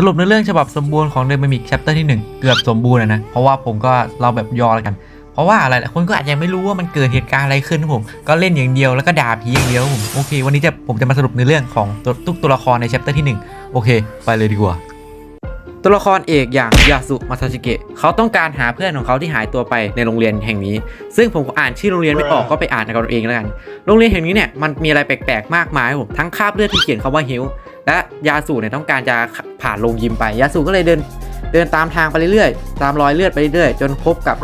สรุปในเรื่องฉบับสมบูรณ์ของเด m มิกแชปเตอร์ที่ 1 เกือบสมบูรณ์นะ เพราะว่าผมก็เราแบบยอแล้วกัน เพราะว่าอะไรหลายคนก็อาจจะไม่รู้ว่ามันเกิดเหตุการณ์อะไรขึ้นผมก็เล่นอย่างเดียวแล้วก็ด่าผีอย่างเดียวผมโอเค วันนี้จะผมจะมาสรุปในเรื่องของทุกตัวละครในแชปเตอร์ที่ 1 โอเค ไปเลยดีกว่า ตัวละครเอกอย่างยาสุมาซาชิเกะเขาต้องการหาเพื่อนของเขาที่หายตัวไปในโรงเรียนแห่งนี้ ซึ่งผมอ่านชื่อโรงเรียนไม่ออกก็ไปอ่านกันเอาเองแล้วกัน โรงเรียนแห่งนี้เนี่ยมันมีอะไรแปลกๆมากมายครับผมทั้งคาบเลือดที่เขียนคำว่าเฮลและยาสุเนี่ยต้องการจะผ่านโรงยิมไปยาสุก็เลยเดิน เดินตามทางไปเรื่อยๆ ตามรอยเลือดไปเรื่อยๆ จนพบกับ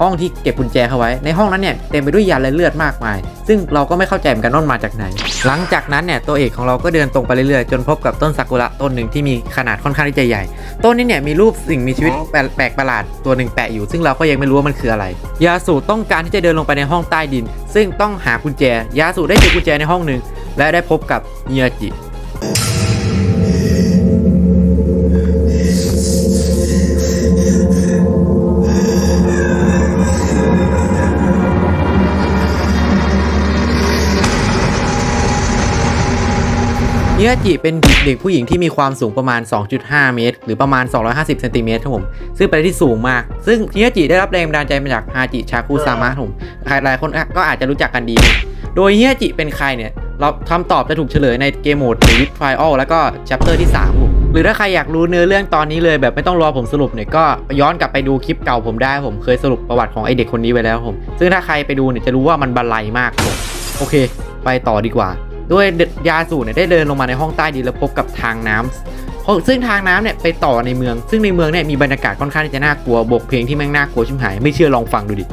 ห้องที่เก็บกุญแจเขาไว้ ในห้องนั้นเนี่ยเต็มไปด้วยยาและเลือดมากมาย ซึ่งเราก็ไม่เข้าใจเหมือนกันว่ามันมาจากไหน หลังจากนั้นเนี่ยตัวเอกของเราก็เดินตรงไปเรื่อยๆ จนพบกับต้นซากุระต้นหนึ่งที่มีขนาดค่อนข้างที่จะใหญ่ ต้นนี้เนี่ยมีรูปสิ่งมีชีวิตแปลกแปลกประหลาดตัวหนึ่งแปะอยู่ ซึ่งเราก็ยังไม่รู้ว่ามันคืออะไร ยาสูต้องการที่จะเดินลงไปในห้องใต้ดิน ซึ่งต้องหากุญแจ ยาสูได้เจอกุญแจในห้องหนึ่งและได้พบกับเนียจิ เนียจิเป็นเด็กผู้หญิงที่มีความสูงประมาณ 2.5 เมตร หรือประมาณ 250เซนติเมตรครับผมซึ่งเป็นที่สูงมาก ซึ่งเนียจิได้รับแรงบันดาลใจมาจากฮาจิชาคุซามะครับผมหลายๆคนก็อาจจะรู้จักกันดี โดยเนียจิเป็นใครเนี่ยเราคำตอบจะถูกเฉลยในเกมโหมดหรือวิดไฟอลแล้วก็แชปเตอร์ที่3ครับผมหรือถ้าใครอยากรู้เนื้อเรื่องตอนนี้เลยแบบไม่ต้องรอผมสรุปเนี่ยก็ย้อนกลับไปดูคลิปเก่าผมได้ผมเคยสรุปประวัติของไอเด็กคนนี้ไว้แล้วครับผม ซึ่งถ้าใครไปดูเนี่ยจะรู้ว่ามันบันไลมากครับผมโอเค ไปต่อดีกว่า ด้วยยาสูเนี่ยได้เดินลงมาในห้องใต้ดินแล้วพบกับทางน้ำเพราะซึ่งทางน้ำเนี่ยไปต่อในเมือง ซึ่งในเมืองเนี่ยมีบรรยากาศค่อนข้างที่จะน่ากลัวบกเพลงที่แม่งน่ากลัวชิมหาย ไม่เชื่อลองฟังดูดิ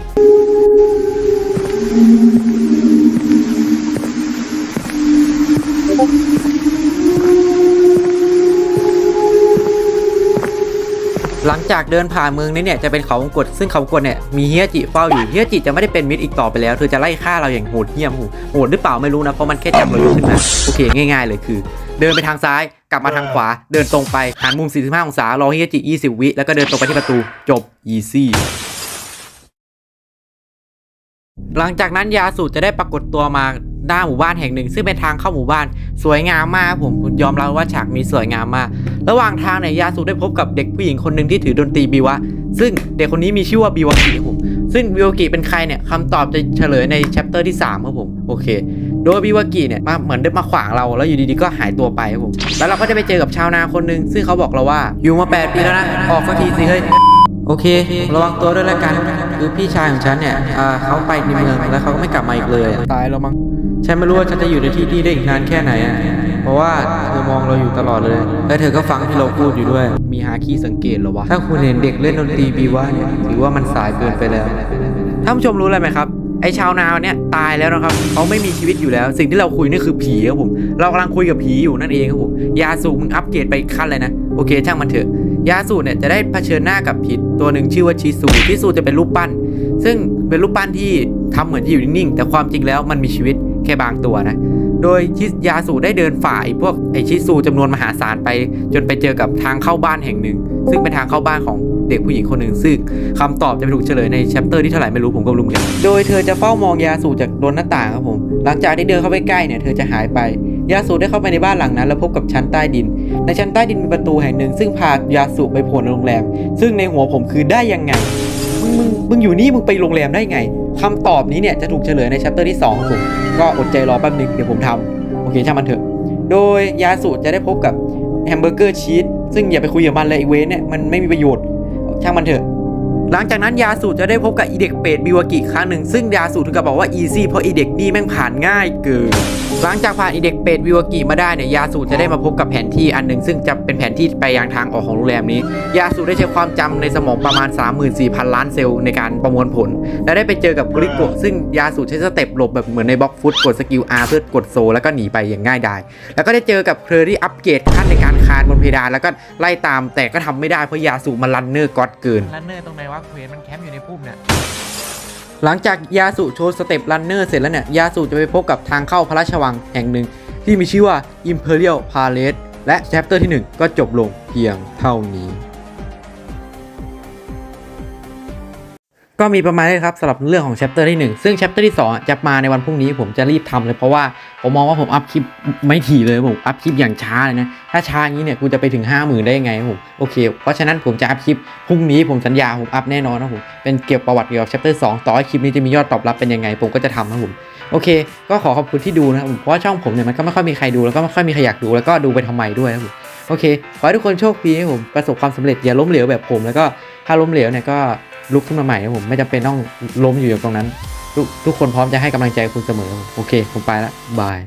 หลังจากเดินผ่านเมืองนี้เนี่ยจะเป็นเขาวงกตซึ่งเขาวงกตเนี่ยมีเฮียจิเฝ้าอยู่เฮียจิจะไม่ได้เป็นมิตรอีกต่อไปแล้วเธอจะไล่ฆ่าเราอย่างโหดเหี้ยมโหดหรือเปล่าไม่รู้นะเพราะมันแค่จับเราอยู่ขึ้นมาโอเคง่าย ๆ เลยคือ เดินไปทางซ้ายกลับมาทางขวา เดินตรงไปหันมุม 45 องศารอเฮียจิ 20 วิแล้วก็เดินตรงไปที่ประตูจบ easy หลังจากนั้นยาสูตรจะได้ปรากฏตัวมา หน้าหมู่บ้านแห่งหนึ่ง ซึ่งเป็นทางเข้าหมู่บ้านสวยงามมากผมยอมรับว่าฉากนี้สวยงามมาก ระหว่างทางเนี่ยยาสูได้พบกับเด็กผู้หญิงคนหนึ่งที่ถือดนตรีบิวะ ซึ่งเด็กคนนี้มีชื่อว่าบิวากิครับผมซึ่งบิวากิเป็นใครเนี่ยคำตอบจะเฉลยในแชปเตอร์ที่3ครับผมโอเค โดยบิวากิเนี่ยมาเหมือนได้มาขวางเราแล้วอยู่ดีๆก็หายตัวไปครับผมแล้วเราก็จะไปเจอกับชาวนาคนหนึ่งซึ่งเขาบอกเราว่าอยู่มา8ปีแล้วนะออกสักทีสิเฮ้ย โอเค ระวังตัวด้วยแล้วกัน คือพี่ชายของฉันเนี่ยอ่าเขาไปในเมืองแล้วเขาก็ไม่กลับมาอีกเลย ตายแล้วมั้ง ฉันไม่รู้ว่าฉันจะอยู่ในที่นี่ได้อีกนานแค่ไหนอะ เพราะว่าเธอมองเราอยู่ตลอดเลย และเธอก็ฟังที่เราพูดอยู่ด้วย มีหาขี้สังเกตเหรอวะ ถ้าคุณเห็นเด็กเล่นดนตรีบีว่าเนี่ย ถือว่ามันสายเกินไปแล้ว ท่านผู้ชมรู้อะไรไหมครับ ไอชาวนาเนี่ยตายแล้วนะครับเขาไม่มีชีวิตอยู่แล้ว สิ่งที่เราคุยนี่คือผีครับผมเรากำลังคุยกับผีอยู่นั่นเองครับผมยาสูบมึงอัปเกรดไปขั้นเลยนะโอเคช่างมันเถอะ ยาสูบเนี่ยจะได้เผชิญหน้ากับผีตัวหนึ่งชื่อว่าชิซูชิซูจะเป็นรูปปั้น ซึ่งเป็นรูปปั้นที่ทำเหมือนที่อยู่นิ่งๆแต่ความจริงแล้วมันมีชีวิตแค่บางตัวนะโดยชิยาสูได้เดินฝ่าไอ้พวกไอชิซูจำนวนมหาศาลไป จนไปเจอกับทางเข้าบ้านแห่งหนึ่ง ซึ่งเป็นทางเข้าบ้านของ เด็กผู้หญิงคนหนึ่งซึ่งคำตอบจะไปถูกเฉลยในแชปเตอร์ที่เท่าไหร่ไม่รู้ผมก็ไม่รู้เนกันโดยเธอจะเฝ้ามองยาสูจากโดนหน้าต่างครับผม หลังจากที่เดินเข้าไปใกล้เนี่ยเธอจะหายไปยาสูได้เข้าไปในบ้านหลังนั้น แล้วพบกับชั้นใต้ดิน ในชั้นใต้ดินมีประตูแห่งหนึ่ง ซึ่งพายาสูไปโผล่ในโรงแรม ซึ่งในหัวผมคือได้ยังไงมึงมึงมึงอยู่นี่มึงไปโรงแรมได้ไงคำตอบนี้เนี่ยจะถูกเฉลยในแชปเตอร์ที่2ครับผมก็อดใจรอแป๊บนึงเดี๋ยวผมทำโอเคช่างมันเถอะ โดยยาสูจะได้พบกับแฮมเบอร์เกอร์ชีสซึ่งอย่าไปคุยกับมันเลยไอเวนเนี่ยมันไม่มีประโยชน์ ช่างมันเถอะ หลังจากนั้นยาสูจะได้พบกับอีเด็กเป็ดบิวากิครั้งหนึ่ง ซึ่งยาสูถึงกับบอกว่าอีซี่เพราะอีเด็กนี่แม่งผ่านง่ายเกินหลังจากผ่านอีเด็กเป็ดบิวากิมาได้เนี่ยยาสูจะได้มาพบกับแผนที่อันหนึ่ง ซึ่งจะเป็นแผนที่ไปยังทางออกของโรงแรมนี้ ยาสูได้ใช้ความจำในสมองประมาณ 34,000 ล้านเซลล์ในการประมวลผล และได้ไปเจอกับกริโกะซึ่งยาสูใช้สเต็ปหลบแบบเหมือนในบล็อกฟุตกดสกิล R เพื่อกดโซ แล้วก็หนีไปอย่างง่ายดายแล้วก็ได้เจอกับเคอรี่อัปเกรดขั้นในการานบนเพดานแล้วก็ไล่ตามแต่ก็ทำไม่ได้เพราะยาสูมันรันเนอร์ก็อดเกินลันเนอร์ตรงไหนวะเควสมันแคมป์อยู่ในพุ่มเนี่ยหลังจากยาสุโชว์สเต็ปรันเนอร์เสร็จแล้วเนี่ยยาสุจะไปพบกับทางเข้าพระราชวังแห่งหนึ่ง ที่มีชื่อว่า Imperial Palace และแชปเตอร์ที่ 1 ก็จบลงเพียงเท่านี้ ก็มีประมาณนี้ครับสำหรับเรื่องของ chapter ที่ 1 ซึ่ง chapter ที่ 2 จะมาในวันพรุ่งนี้ผมจะรีบทำเลยเพราะว่า ผมมองว่าผมอัพคลิปไม่ถี่เลยผมอัพคลิปอย่างช้าเลยนะถ้าช้าอย่างนี้เนี่ยกูจะไปถึง 5 0,000 ได้ยังไงผมโอเค เพราะฉะนั้นผมจะอัพคลิปพรุ่งนี้ผมสัญญาผมอัพแน่นอนนะผมเป็นเกี่ยวกับประวัติเกี่ยวกับ chapter 2 ต่อให้คลิปนี้จะมียอดตอบรับเป็นยังไง ผมก็จะทำนะผมโอเค ก็ขอขอบคุณที่ดูนะครับผมเพราะว่าช่องผมเนี่ยมันก็ไม่ค่อยมีใครดูแล้วก็ไม่ค่อยมีใครอยากดูแล้วก็ดูไปทำไมด้วยนะผมโอเคขอให้ทุกคนโชคดีนะผมประสบความสำเร็จอย่าล้มเหลวแบบผม แล้วก็ถ้าล้มเหลวเนี่ยก็ลุกขึ้นมาใหม่นะผมไม่จำเป็นต้องล้มอยู่ตรงนั้น ทุกทุกคนพร้อมจะให้กำลังใจคุณเสมอ โอเค ผมไปแล้วบาย